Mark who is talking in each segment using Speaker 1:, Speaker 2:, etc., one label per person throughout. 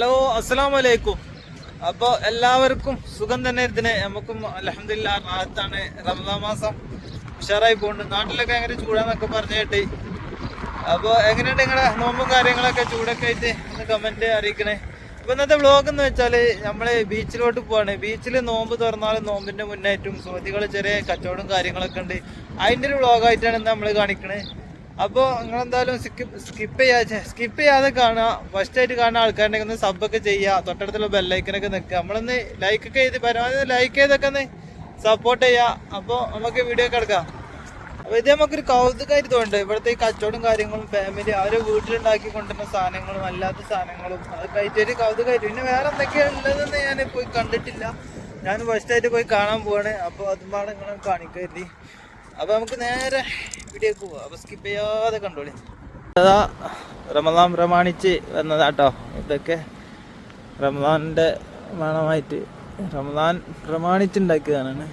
Speaker 1: Hello അസ്സലാം വലൈക്കും അപ്പോൾ എല്ലാവർക്കും സുഖം തന്നെ ഇതിന് നമുക്കും അലഹമില്ല റാഹത്താണ്. റമദാൻ മാസം ഉഷാറായി പോകുന്നുണ്ട് നാട്ടിലൊക്കെ എങ്ങനെ ചൂടാന്നൊക്കെ പറഞ്ഞു കേട്ടി. അപ്പോൾ എങ്ങനെയുണ്ട് നിങ്ങളുടെ നോമ്പും കാര്യങ്ങളൊക്കെ ചൂടൊക്കെ ആയിട്ട് ഒന്ന് കമന്റ് അറിയിക്കണേ. അപ്പോൾ ഇന്നത്തെ വ്ളോഗ് എന്ന് വെച്ചാൽ നമ്മൾ ബീച്ചിലോട്ട് പോവാണ്. ബീച്ചിൽ നോമ്പ് തുറന്നാലും നോമ്പിന്റെ മുന്നേറ്റവും സുഹൃത്തുക്കൾ ചെറിയ കച്ചവടം കാര്യങ്ങളൊക്കെ ഉണ്ട്. അതിന്റെ ഒരു വ്ളോഗായിട്ടാണ് ഇന്ന് നമ്മൾ കാണിക്കണേ. അപ്പോൾ നിങ്ങളെന്തായാലും സ്കിപ്പ് സ്കിപ്പ് ചെയ്യാ സ്കിപ്പ് ചെയ്യാതെ കാണുക. ഫസ്റ്റ് ആയിട്ട് കാണുന്ന ആൾക്കാരുടെ ഒന്ന് സബ്ബൊക്കെ ചെയ്യുക. തൊട്ടടുത്തുള്ള ബെല്ലൈക്കനൊക്കെ നിൽക്കുക. നമ്മളൊന്ന് ലൈക്കൊക്കെ ചെയ്ത് പരമാവധി ലൈക്ക് ചെയ്തൊക്കെ ഒന്ന് സപ്പോർട്ട് ചെയ്യുക അപ്പോൾ നമുക്ക് വീഡിയോ ഒക്കെ എടുക്കാം. അപ്പോൾ ഇത് നമുക്കൊരു കൗതുകമായിട്ട് തോന്നുന്നുണ്ട്. ഇവിടുത്തെ ഈ കച്ചവടം കാര്യങ്ങളും ഫാമിലി അവരെ വീട്ടിലുണ്ടാക്കി കൊണ്ടുവരുന്ന സാധനങ്ങളും അല്ലാത്ത സാധനങ്ങളും. അതൊക്കെ ആയിട്ട് ഒരു കൗതുകമായിട്ട് പിന്നെ വേറെ എന്തൊക്കെയാണ് ഉള്ളതെന്ന് ഞാൻ പോയി കണ്ടിട്ടില്ല. ഞാൻ ഫസ്റ്റ് ആയിട്ട് പോയി കാണാൻ പോവാണ്. അപ്പോൾ അതുമാണ് നിങ്ങളെ കാണിക്കരുത് അപ്പൊ നമുക്ക് നേരെ വീഡിയോക്ക് പോവാം. അപ്പൊ സ്കിപ്പ് ചെയ്യാതെ കണ്ടോളി. അതാ റമദാൻ പ്രമാണിച്ച് വന്നതാട്ടോ. ഇതൊക്കെ റമദാനിന്റെ മണമായിട്ട് റമദാൻ പ്രമാണിച്ചുണ്ടാക്കിയതാണ്.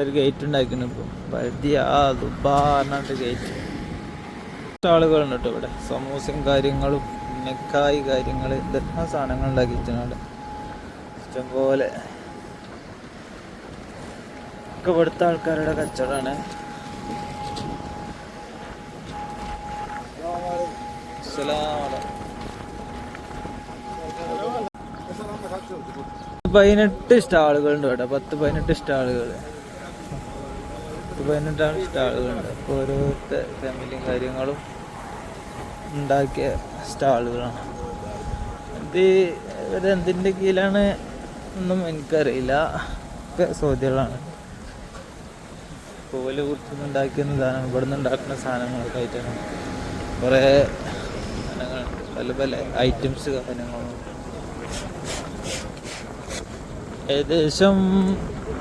Speaker 1: ഒരു ഗേറ്റ് ഉണ്ടാക്കുന്നു ഇപ്പം. ബദിയ ദുബാറിനാണ്ട് ഗേറ്റ് ആളുകളുണ്ട് കേട്ടോ ഇവിടെ. സമൂസയും കാര്യങ്ങളും നെക്കായി കാര്യങ്ങൾ ഇതെല്ലാം സാധനങ്ങൾ ഉണ്ടാക്കിയിട്ടുണ്ട് ഇഷ്ടംപോലെ ഒക്കെ ഇവിടുത്തെ ആൾക്കാരുടെ കച്ചവടമാണ്. പതിനെട്ട് സ്റ്റാളുകളുണ്ട് ഇവിടെ പത്ത് പതിനെട്ട് സ്റ്റാളുകൾ. പത്ത് പതിനെട്ടാണ് സ്റ്റാളുകളുണ്ട്. അപ്പോൾ ഓരോരുത്തർ ഫാമിലിയും കാര്യങ്ങളും ഉണ്ടാക്കിയ സ്റ്റാളുകളാണ്. ഇത് ഇവരെന്തിന്റെ കീഴിലാണ് ഒന്നും എനിക്കറിയില്ല. ഒക്കെ സൗദികളാണ്. കോൽ കുറിച്ച് ഉണ്ടാക്കുന്ന സാധനം. ഇവിടെ നിന്ന് ഉണ്ടാക്കുന്ന സാധനങ്ങളൊക്കെ ആയിട്ടാണ്. കുറേ സാധനങ്ങളുണ്ട്. പല പല ഐറ്റംസ് സാധനങ്ങളും. ഏകദേശം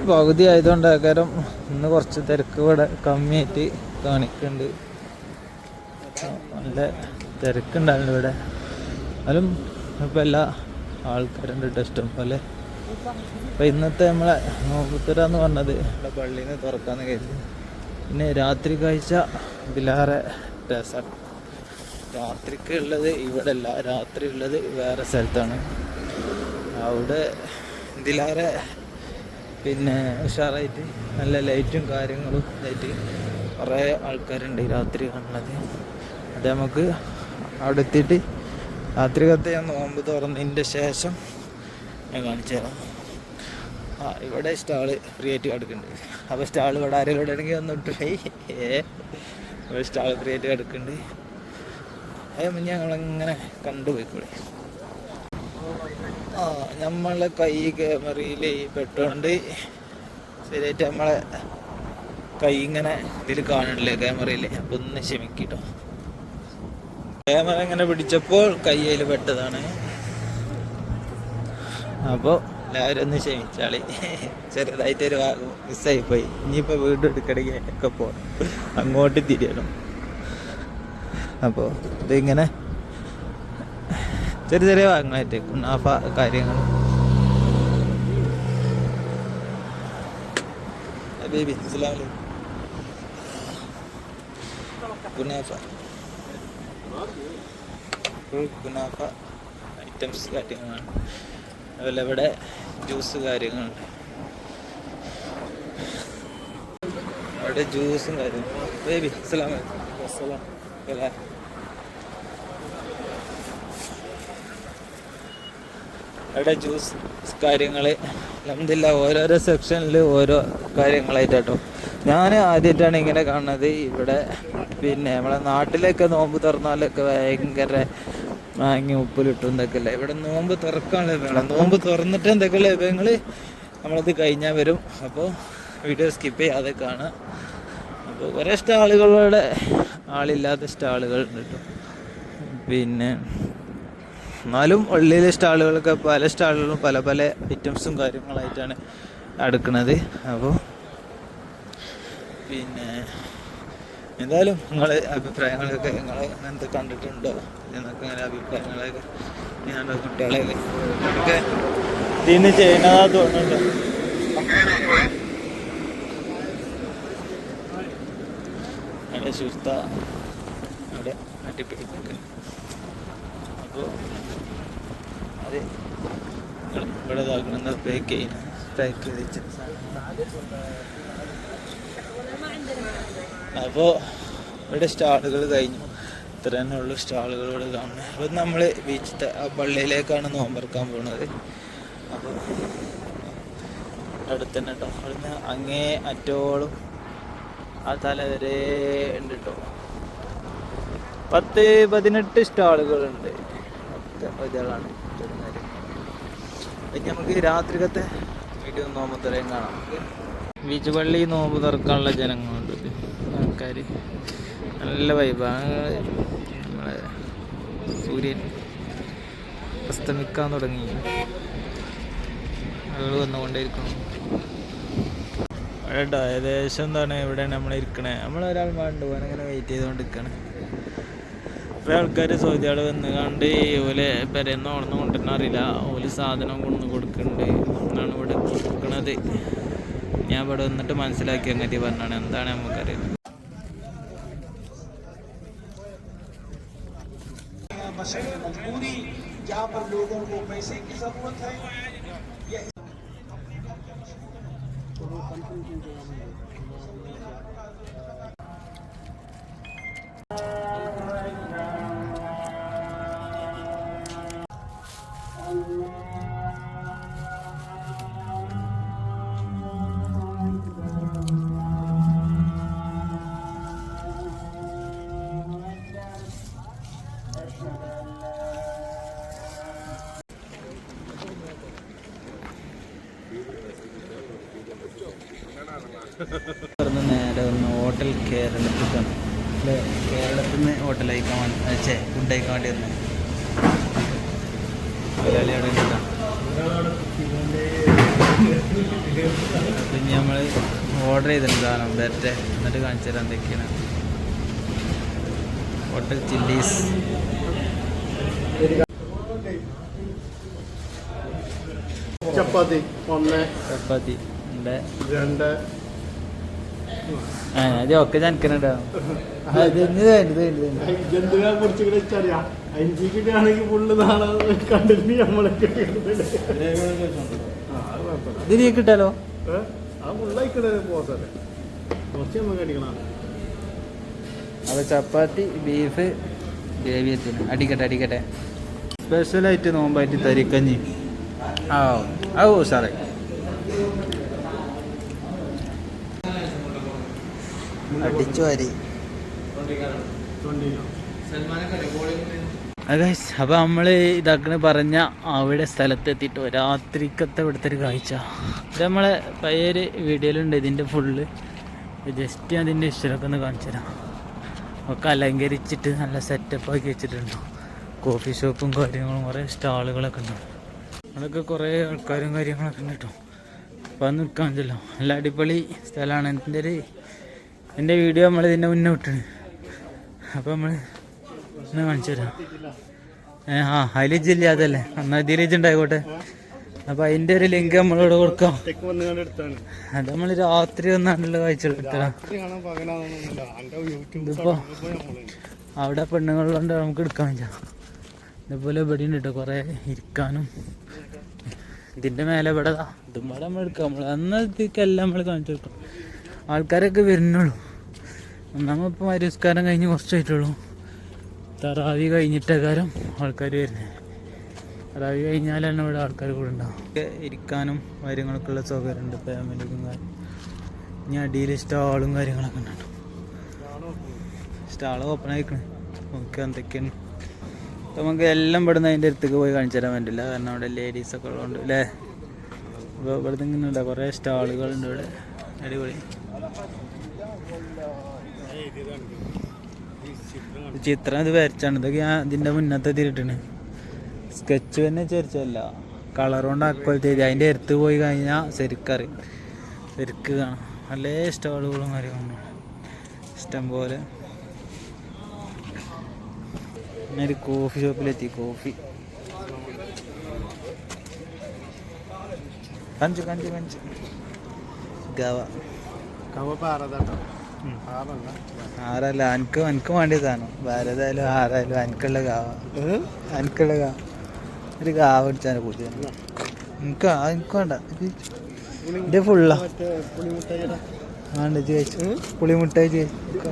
Speaker 1: പകുതി ആയതുകൊണ്ട് ആക്കാരം ഇന്ന് കുറച്ച് തിരക്ക് ഇവിടെ കമ്മിയായിട്ട് കാണിക്കുന്നുണ്ട്. നല്ല തിരക്കുണ്ടായിരുന്നു ഇവിടെ. എന്നാലും ഇപ്പം എല്ലാ ആൾക്കാരുണ്ട്. ഇഷ്ടം പോലെ അപ്പം ഇന്നത്തെ നമ്മളെ നോക്കുത്തര എന്ന് പറഞ്ഞത് നമ്മുടെ പള്ളിയിൽ നിന്ന് കരുതി. പിന്നെ രാത്രി കാഴ്ച ഇതിലേറെ രസം. രാത്രിക്ക് ഉള്ളത് ഇവിടെ അല്ല രാത്രി ഉള്ളത് വേറെ സ്ഥലത്താണ്. അവിടെ ഇതിലേറെ പിന്നെ ഉഷാറായിട്ട് നല്ല ലൈറ്റും കാര്യങ്ങളും ഇതായിട്ട് കുറേ ആൾക്കാരുണ്ട് രാത്രി കാണുന്നത്. അത് നമുക്ക് അവിടെ എത്തിയിട്ട് രാത്രി കത്ത് ഞാൻ നോമ്പ് തുറന്നതിന്റെ ശേഷം ഞാൻ കാണിച്ചു തരാം. ആ ഇവിടെ സ്റ്റാൾ ഫ്രീ ആയിട്ട് കിടക്കുന്നുണ്ട് അപ്പോൾ സ്റ്റാൾ ഇവിടെ ആരെങ്കിലും ഇവിടെ ആണെങ്കിൽ ഇവിടെ സ്റ്റാൾ ഫ്രീ ആയിട്ട് കിടക്കുന്നുണ്ട് അത് മുന്നേ ഞങ്ങളങ്ങനെ കണ്ടുപോയിക്കൂടെ ആ നമ്മളെ കൈ ക്യാമറയിൽ പെട്ടുകൊണ്ട് ശരിയായിട്ട് നമ്മളെ കൈ ഇങ്ങനെ ഇതിൽ കാണണില്ലേ ക്യാമറയിൽ അപ്പം ഒന്ന് ക്ഷമിക്കട്ടോ ക്യാമറ ഇങ്ങനെ പിടിച്ചപ്പോൾ കയ്യിൽ പെട്ടതാണ്. അപ്പോൾ എല്ലാവരും ഒന്ന് ക്ഷമിച്ചാളി. ചെറുതായിട്ടൊരു ഭാഗം മിസ്സായി പോയി ഇനിയിപ്പോൾ വീണ്ടും എടുക്കണമെങ്കിൽ ഒക്കെ പോകണം അങ്ങോട്ട് തിരിയണം. അപ്പോൾ ഇതിങ്ങനെ ചെറിയ ചെറിയ ഭാഗങ്ങളായിട്ട് കുണ്ണാഫ കാര്യങ്ങൾ കുനാഫ കുനാഫ ഐറ്റംസ് കാര്യങ്ങളാണ്. അതുപോലെ ഇവിടെ ജ്യൂസ് കാര്യങ്ങളുണ്ട്. അവിടെ ജ്യൂസും കാര്യങ്ങളും. ബേബി അസ്സലാമു അസ്സലാം അല്ലേ? അവിടെ ജ്യൂസ് കാര്യങ്ങൾ അലഹമില്ല ഓരോരോ സെക്ഷനിൽ ഓരോ കാര്യങ്ങളായിട്ടോ ഞാൻ ആദ്യമായിട്ടാണ് ഇങ്ങനെ കാണുന്നത്. ഇവിടെ പിന്നെ നമ്മളെ നാട്ടിലൊക്കെ നോമ്പ് തുറന്നാലൊക്കെ ഭയങ്കര മാങ്ങി ഉപ്പിലിട്ടും എന്തൊക്കെ അല്ലേ ഇവിടെ നോമ്പ് തുറക്കാനുള്ള വേണം നോമ്പ് തുറന്നിട്ട് എന്തൊക്കെയുള്ള വിഭവങ്ങൾ നമ്മളത് കഴിഞ്ഞാൽ വരും. അപ്പോൾ വീഡിയോ സ്കിപ്പ് ചെയ്യാതെ കാണാം അപ്പോൾ കുറേ സ്റ്റാളുകളുടെ ആളില്ലാത്ത സ്റ്റാളുകളുണ്ട് കേട്ടോ. പിന്നെ എന്നാലും ഉള്ളിലെ സ്റ്റാളുകളൊക്കെ പല സ്റ്റാളുകളും പല പല ഐറ്റംസും കാര്യങ്ങളായിട്ടാണ് അടുക്കുന്നത് അപ്പോൾ പിന്നെ എന്തായാലും നിങ്ങൾ അഭിപ്രായങ്ങളൊക്കെ നിങ്ങൾ എന്ത് കണ്ടിട്ടുണ്ടോ? എന്നൊക്കെ ഇങ്ങനെ അഭിപ്രായങ്ങളൊക്കെ ഞാൻ കുട്ടികളെയൊക്കെ ഒക്കെ ഇതിന് ചെയ്യുന്നതാ തോന്നുന്നുണ്ട്? അവിടെ ശുദ്ധ അവിടെ അടിപ്പിടിപ്പൊക്കെ അപ്പോൾ അത് ഇവിടെ ഇതാക്കണമെന്ന് പാക്ക് ചെയ്യുന്നു പാക്ക് ചെയ്ത് വെച്ചിട്ട് അപ്പോൾ ഇവിടെ സ്റ്റാളുകൾ കഴിഞ്ഞു. ഇത്ര തന്നെ ഉള്ളു സ്റ്റാളുകൾ ഇവിടെ കാണുന്നത്. അപ്പോൾ നമ്മൾ ബീച്ചിലത്തെ ആ പള്ളിയിലേക്കാണ് നോമ്പറക്കാൻ പോകുന്നത് അപ്പോൾ അടുത്ത് തന്നെ കേട്ടോ അവിടുന്ന് അങ്ങേ അറ്റോളം ആ തല വരെ ഉണ്ട് കേട്ടോ പത്ത് പതിനെട്ട് സ്റ്റാളുകളുണ്ട് ഒക്കെ ഇതാണ് പിന്നെ നമുക്ക് രാത്രികത്തെ വീട്ടിൽ നോമ്പ് തുറയും കാണാം. ബീച്ച് പള്ളി നോമ്പ് തുറക്കാനുള്ള ജനങ്ങളുണ്ട്. ആൾക്കാർ നല്ല വൈബാണ് നമ്മളെ സൂര്യൻ അസ്തമിക്കാൻ തുടങ്ങി. ആളുകൾ വന്നുകൊണ്ടേയിരിക്കണം കേട്ടോ ഏകദേശം എന്താണ് ഇവിടെ നമ്മൾ ഇരിക്കണേ? നമ്മളൊരാൾ വേണ്ട പോകാൻ അങ്ങനെ വെയിറ്റ് ചെയ്തുകൊണ്ടിരിക്കണം കുറേ ആൾക്കാർ സൗദിയാൾ വന്ന് കണ്ട് ഓലെ പെരന്ന് ഓർന്ന് കൊണ്ടുവരണം അറിയില്ല. ഓൽ സാധനം കൊണ്ടു കൊടുക്കുന്നുണ്ട് എന്നാണ് ഇവിടെ കൊടുക്കണത്. ഞാൻ ഇവിടെ വന്നിട്ട് മനസ്സിലാക്കി അങ്ങനെ പറഞ്ഞാണ്. എന്താണ് നമുക്കറിയാം उनको पैसे की ज़रूरत है। या നേരെ ഒന്ന് ഹോട്ടൽ കേരളത്തിലാണ് അല്ലേ? കേരളത്തിൽ നിന്ന് ഹോട്ടൽ അയക്കാൻ വേണ്ടി ചേ ഫുഡ് അയക്കാൻ വേണ്ടി വന്നു. മലയാളി അവിടെ പിന്നെ നമ്മൾ ഓർഡർ ചെയ്തിട്ടുണ്ട് സാധനം ബെറ്റർ എന്നിട്ട് കാണിച്ചു തരാം എന്തൊക്കെയാണ്. ഹോട്ടൽ ചില്ലീസ്
Speaker 2: ചപ്പാത്തി ഒന്ന്
Speaker 1: ചപ്പാത്തി
Speaker 2: രണ്ട്.
Speaker 1: അത് ഒക്കെ ജനിക്കണോ അത്
Speaker 2: ജന്തുവിനെ കുറിച്ച് വെച്ചറിയാം? ഫുള്ള് നാളെ കണ്ടിട്ട്
Speaker 1: ഇത് കിട്ടാലോ?
Speaker 2: ആ ഫുള്ളായിക്കണേ പോസല്ലേ കുറച്ച് നമുക്ക് അടിക്കണം.
Speaker 1: അപ്പോൾ ചപ്പാത്തി ബീഫ് ഗ്രേവി എത്തിന് അടിക്കട്ടെ. അടിക്കട്ടെ സ്പെഷ്യലായിട്ട് നോമ്പായിട്ട് തരിക്കഞ്ഞി. ആ ഓ സാറേ അടിച്ചു വാരി. നമ്മൾ ഇതാക്കണ പറഞ്ഞ അവിടെ സ്ഥലത്തെത്തിയിട്ട് രാത്രിക്കത്തെ ഇവിടുത്തെ ഒരു കാഴ്ച. ഇത് നമ്മളെ പയ്യൊരു വീഡിയോയിലുണ്ട് ഇതിന്റെ ഫുള്ള് ജസ്റ്റ് അതിന്റെ ഇഷ്ടമൊക്കെ ഒന്ന് കാണിച്ചു ഒക്കെ അലങ്കരിച്ചിട്ട് നല്ല സെറ്റപ്പ് ആക്കി വെച്ചിട്ടുണ്ട്. കോഫി ഷോപ്പും കാര്യങ്ങളും കുറേ സ്റ്റാളുകളൊക്കെ ഉണ്ട്. അതൊക്കെ കുറേ ആൾക്കാരും കാര്യങ്ങളൊക്കെ ഉണ്ട് കേട്ടോ. അപ്പം നിൽക്കാൻ പറ്റില്ലോ നല്ല അടിപൊളി സ്ഥലമാണ്. എന്റെ ഒരു എന്റെ വീഡിയോ നമ്മൾ ഇതിന്റെ മുന്നേ വിട്ടണ്. അപ്പോൾ നമ്മൾ ഇന്ന് കാണിച്ചു തരാം. ഏ ആ ഹൈലേജ് ഇല്ല അതല്ലേ. എന്നാൽ ഇതിലേജ് ഉണ്ടായിക്കോട്ടെ അപ്പോൾ അതിന്റെ ഒരു ലിങ്ക് നമ്മളിവിടെ കൊടുക്കാം. അത് നമ്മൾ രാത്രി ഒന്നാണല്ലോ വായിച്ചു എടുത്തടാ
Speaker 2: രാത്രി കാണാൻ പകലാണെന്നൊന്നുമില്ല. എന്റെ യൂട്യൂബ്
Speaker 1: ഇതിപ്പോ
Speaker 2: നമ്മൾ.
Speaker 1: അവിടെ പെണ്ണുങ്ങളുണ്ട് നമുക്ക് എടുക്കാൻ പറ്റാം ഇതേപോലെ ഇവിടെ ഉണ്ട് കേട്ടോ കുറേ ഇരിക്കാനും. ഇതിന്റെ മേലെ ഇവിടെ ഇതും നമ്മൾ എടുക്കാം. നമ്മൾ ഇതിക്കെല്ലാം നമ്മൾ കാണിച്ചു കൊടുക്കാം. ആൾക്കാരൊക്കെ വരുന്നുള്ളൂ. ഒന്നാമപ്പോൾ മരുസ്കാരം കഴിഞ്ഞ് കുറച്ചായിട്ടുള്ളൂ. തറാവി കഴിഞ്ഞിട്ടേക്കാരം ആൾക്കാർ വരുന്നത് തറാവി കഴിഞ്ഞാലാണ് ഇവിടെ ആൾക്കാർ കൂടെ ഉണ്ടാവും. ഇരിക്കാനും കാര്യങ്ങളൊക്കെ ഉള്ള സൗകര്യമുണ്ട് ഫാമിലിക്കും കാര്യം ഇനി അടിയിൽ സ്റ്റാളും കാര്യങ്ങളൊക്കെ ഉണ്ടാവും സ്റ്റാൾ ഓപ്പൺ ആയിക്കണ്. നമുക്ക് എന്തൊക്കെയാണ്? നമുക്ക് എല്ലാം ഇവിടുന്ന് അതിന്റെ അടുത്തേക്ക് പോയി കാണിച്ചു തരാൻ പറ്റില്ല. കാരണം അവിടെ ലേഡീസൊക്കെ ഉള്ളതുകൊണ്ട് അല്ലേ? ഇവിടുന്ന് ഇങ്ങനെ കുറേ സ്റ്റാളുകളുണ്ട് ഇവിടെ. അടിപൊളി. ചിത്രം ഇത് വരച്ചാണ്. ഇതൊക്കെ ഞാൻ ഇതിന്റെ മുന്നത്തെ തിരിട്ടാണ് സ്കെച്ച് തന്നെ ചേർച്ചല്ല കളർ കൊണ്ട് അക്കോലത്തെ എഴുതി. അതിന്റെ അടുത്ത് പോയി കഴിഞ്ഞാൽ ശരിക്കറിയും. ശരിക്ക് കാണാം. നല്ല സ്റ്റാളുകളും കാര്യങ്ങളും. ഇഷ്ടം പോലെ. ഒരു കോഫി ഷോപ്പിലെത്തി കോഫി കഞ്ചു കഞ്ചു കഞ്ചു. ഗവ.
Speaker 2: ഗവ പാറതാട്ടോ
Speaker 1: ആറല്ല എനിക്ക് എനിക്ക് വേണ്ടിയതാണ് ഭാരതായാലും ആറായാലും എനിക്കുള്ള കാവ. എനിക്കുള്ള കാവ ഒരു കാവ അടിച്ചാൽ പുതിയ എനിക്ക് എനിക്ക് വേണ്ട. ഇത് ഫുള്ളാ വേണ്ട ചോദിച്ചു പുളിമുട്ടായി ചോദിച്ചു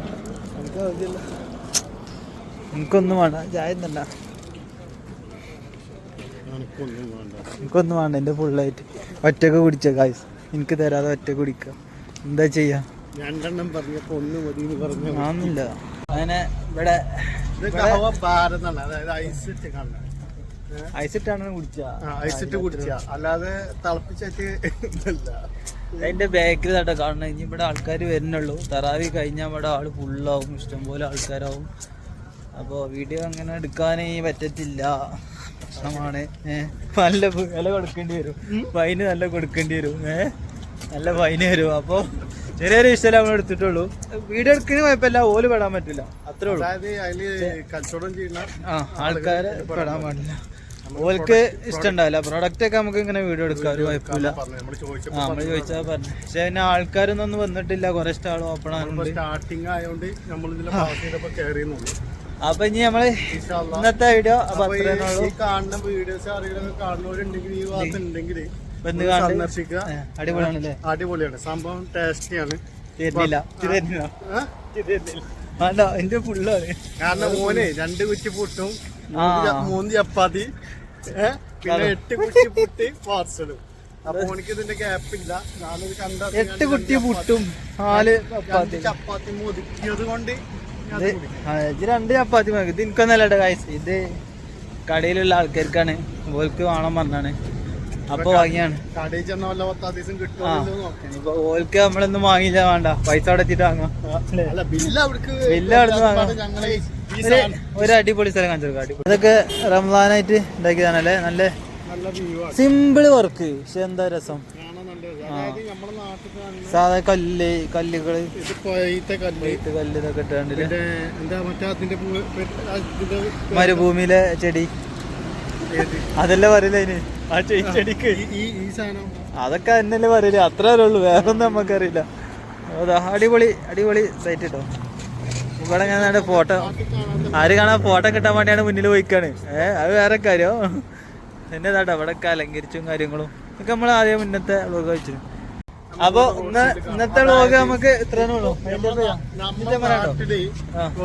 Speaker 1: എനിക്കൊന്നും വേണ്ട. ചായ തണ്ട
Speaker 2: എനിക്കൊന്നും വേണ്ട.
Speaker 1: എന്റെ ഫുള്ളായിട്ട് ഒറ്റയ്ക്ക് കുടിച്ച കായ്സ് എനിക്ക് തരാതെ ഒറ്റ കുടിക്കുക. എന്താ ചെയ്യാ?
Speaker 2: രണ്ടെണ്ണം പറഞ്ഞപ്പോ ഒന്ന് മതി എന്ന് പറഞ്ഞു
Speaker 1: ആന്നില്ല. അങ്ങനെ ഇവിടെ
Speaker 2: ഭാരതാണ് അതായത് ഐസ് ഇട്ട് കാണുന്നത്.
Speaker 1: ഐസിട്ടാണ് കുടിച്ച.
Speaker 2: ഐസിട്ട് കുടിച്ച. അല്ലാതെ തിളപ്പിച്ചിട്ട്
Speaker 1: അതിന്റെ ബാക്കിൽ തട്ടെ കാണണം ഇനി ഇവിടെ ആൾക്കാർ വരുന്നുള്ളൂ. തറാവി കഴിഞ്ഞാൽ ഇവിടെ ആൾ ഫുള്ളാവും ഇഷ്ടംപോലെ ആൾക്കാരാവും. അപ്പോൾ വീഡിയോ അങ്ങനെ എടുക്കാനേ പറ്റത്തില്ല. പ്രശ്നമാണ്. ഏഹ് നല്ല വില കൊടുക്കേണ്ടി വരും. ഫൈന് നല്ല കൊടുക്കേണ്ടി വരും. ഏഹ് നല്ല ഫൈന് വരും. അപ്പോൾ ചെറിയൊരു ഇഷ്ടമല്ല നമ്മൾ എടുത്തിട്ടുള്ളൂ. വീഡിയോ എടുക്കുന്ന കുഴപ്പമില്ല ഓൽ പെടാൻ പറ്റില്ല. അത്രേ ഉള്ളൂ.
Speaker 2: അതായത് അതിൽ കച്ചവടം ചെയ്യുന്ന
Speaker 1: ആ ആൾക്കാരെ പെടാൻ പാടില്ല. ഓൽക്ക് ഇഷ്ടമുണ്ടാവില്ല പ്രൊഡക്റ്റ് ഒക്കെ നമുക്ക് ഇങ്ങനെ വീഡിയോ എടുക്കാം ഒരു കുഴപ്പമില്ല.
Speaker 2: നമ്മൾ
Speaker 1: ചോദിച്ചാൽ പറഞ്ഞു പക്ഷെ പിന്നെ ആൾക്കാരൊന്നും ഒന്നും വന്നിട്ടില്ല. കുറെ സ്റ്റാൾ ഓപ്പൺ ആകുന്നുണ്ട്
Speaker 2: സ്റ്റാർട്ടിങ് ആയതുകൊണ്ട് നമ്മൾ
Speaker 1: അപ്പൊ ഇനി
Speaker 2: നമ്മൾ
Speaker 1: ഇന്നത്തെ വീഡിയോ
Speaker 2: കാണുന്ന വീഡിയോസ് ആരെങ്കിലും കാണുന്നവരുണ്ടെങ്കിൽ ഈ
Speaker 1: ഭാഗത്തുണ്ടെങ്കിൽ
Speaker 2: സന്ദർശിക്കുക.
Speaker 1: അടിപൊളിയാണല്ലേ?
Speaker 2: അടിപൊളിയാണ്. സംഭവം ടേസ്റ്റിയാണ്
Speaker 1: തരുന്നില്ല. വേണ്ട എന്റെ ഫുള്ളാണ്
Speaker 2: കാരണം മോനെ രണ്ട് കുറ്റി പുട്ടും മൂന്ന് ചപ്പാത്തി പിന്നെ എട്ട് കുറ്റി പുട്ടി പാർസലും അപ്പൊ ഓനിക്ക് ഇതിന്റെ ഗ്യാപ്പ് ഇല്ല. ഞാനൊരു കണ്ട
Speaker 1: എട്ട് കുട്ടി പുട്ടും നാല് ചപ്പാത്തി.
Speaker 2: ചപ്പാത്തി ഒതുക്കിയത് കൊണ്ട്
Speaker 1: ഇത് രണ്ട് ചപ്പാത്തി മതി. ഇത് എനിക്കൊന്നല്ല കായ്സ് ഇത് കടയിലുള്ള ആൾക്കാർക്കാണ്. ഓൽക്ക് വേണം പറഞ്ഞാണ്. അപ്പൊ വാങ്ങിയാണ്.
Speaker 2: കടയിൽ ചെന്ന വല്ല പത്താം ദിവസം കിട്ടുമോ നോക്കാം.
Speaker 1: ഇനിയിപ്പോ ഓൽക്ക് നമ്മളൊന്നും വാങ്ങിയില്ല വേണ്ട. പൈസ വാങ്ങാം.
Speaker 2: ബില്ല്
Speaker 1: ബില്ല് അവിടുന്ന് വാങ്ങാം. ഒരു അടിപൊളി സ്ഥലം കാണിച്ചു കൊടുക്കാം ഇതൊക്കെ റംസാനായിട്ട് ഉണ്ടാക്കിയതാണല്ലേ നല്ല സിമ്പിൾ വർക്ക് പക്ഷെ എന്താ രസം? സാധാ കല്ല്
Speaker 2: കല്ലുകൾ. കല്ല്.
Speaker 1: ഇതൊക്കെ മരുഭൂമിയിലെ ചെടി? അതല്ലേ പറയില്ല അതിന്? ആ ചെടിക്ക് അതൊക്കെ എന്നല്ലേ പറയില്ല അത്രേ ഉള്ളൂ. വേറെ ഒന്നും നമുക്കറിയില്ല. അതാ അടിപൊളി അടിപൊളി സൈറ്റ് കേട്ടോ ഇവിടെ ഞാൻ ഫോട്ടോ ആര് കാണാൻ ഫോട്ടോ കിട്ടാൻ വേണ്ടിയാണ് മുന്നിൽ പോയിക്കാണ്. ഏ അത് വേറെ കാര്യോ? എന്നെ താട്ടോ ഇവിടെ അലങ്കരിച്ചും കാര്യങ്ങളും. ഒക്കെ നമ്മൾ ആദ്യം മുന്നത്തെ വ്ലോഗ് വെച്ചു അപ്പൊ ഇന്ന് ഇന്നത്തെ വ്ലോഗ് നമുക്ക് ഇത്രേ ഉള്ളൂ.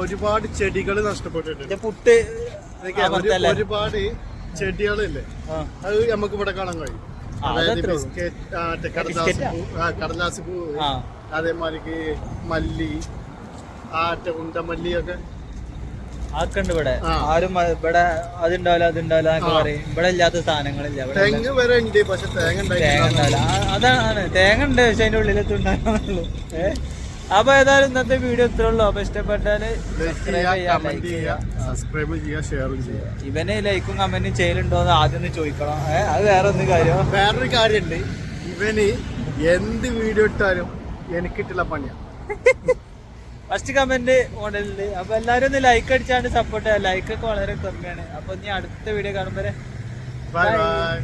Speaker 2: ഒരുപാട് ചെടികൾ നഷ്ടപ്പെട്ടിട്ടുണ്ട്.
Speaker 1: പുട്ട്?
Speaker 2: ഒരുപാട് ചെടികളില്ലേ? അത് നമുക്ക് ഇവിടെ കാണാൻ കഴിയും. അതായത്. ബിസ്ക്കറ്റ് കടലാസ്? പൂ ആ, കടലാസ് പൂ.
Speaker 1: ആ.
Speaker 2: മല്ലി ആറ്റ ഉണ്ടമല്ലി ഒക്കെ
Speaker 1: ആക്കെ ഇവിടെ. ആരും ഇവിടെ അതുണ്ടാവില്ല അതുണ്ടാവില്ല എന്നൊക്കെ. പറയും. ഇവിടെ ഇല്ലാത്ത സാധനങ്ങളില്ല.
Speaker 2: തേങ്ങ വരെ ഉണ്ട് പക്ഷെ തേങ്ങ
Speaker 1: തേങ്ങ ഉണ്ടാവില്ല. അതാണ്. തേങ്ങ ഉണ്ട് പക്ഷെ അതിന്റെ ഉള്ളിലെത്തുണ്ടാകുള്ളൂ ഉണ്ടാകുന്നുള്ളൂ ഏ? അപ്പൊ ഏതായാലും ഇന്നത്തെ വീഡിയോ ഇത്രേ ഉള്ളൂ. അപ്പൊ ഇഷ്ടപ്പെട്ടാൽ സബ്സ്ക്രൈബ്
Speaker 2: ചെയ്യുക ഷെയറും ചെയ്യുക
Speaker 1: ഇവനെ ലൈക്കും കമന്റും ചെയ്യലുണ്ടോ എന്ന് ആദ്യം ഒന്ന് ചോദിക്കണം. അത് വേറെ ഒന്ന് കാര്യം.
Speaker 2: വേറൊരു കാര്യമുണ്ട് ഇവന് എന്ത് വീഡിയോ ഇട്ടാലും എനിക്ക് എനിക്കിട്ടുള്ള പണിയാണ്
Speaker 1: ഫസ്റ്റ് കമന്റ് മോഡലുണ്ട് അപ്പൊ എല്ലാരും ഒന്ന് ലൈക്ക് അടിച്ചാണ്ട് സപ്പോർട്ട് ചെയ്യാം. ലൈക്ക് ഒക്കെ വളരെ കമ്മിയാണ്. അപ്പൊ ഇനി അടുത്ത വീഡിയോ കാണുമ്പോൾ
Speaker 2: ബൈ ബൈ